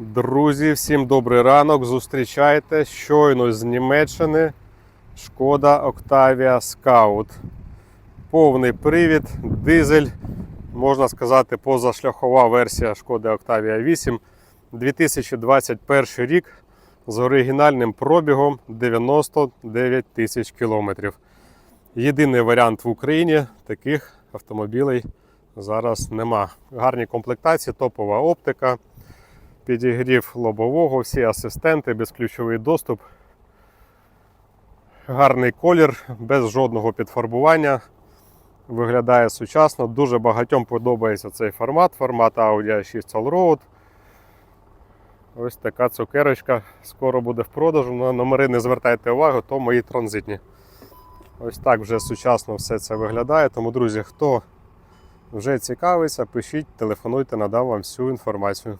Друзі, всім добрий ранок. Зустрічайте щойно з Німеччини Шкода Octavia Scout. Повний привід, дизель, можна сказати, позашляхова версія Шкоди Octavia 8. 2021 рік з оригінальним пробігом 99 тисяч кілометрів. Єдиний варіант в Україні таких автомобілей зараз нема. Гарні комплектації, топова оптика підігрів лобового, всі асистенти, безключовий доступ. Гарний колір, без жодного підфарбування. Виглядає сучасно. Дуже багатьом подобається цей формат, формат Audi A6 Allroad. Ось така цукерочка скоро буде в продажу. На номери не звертайте увагу, то мої транзитні. Ось так вже сучасно все це виглядає. Тому, друзі, хто вже цікавиться, пишіть, телефонуйте, надам вам всю інформацію.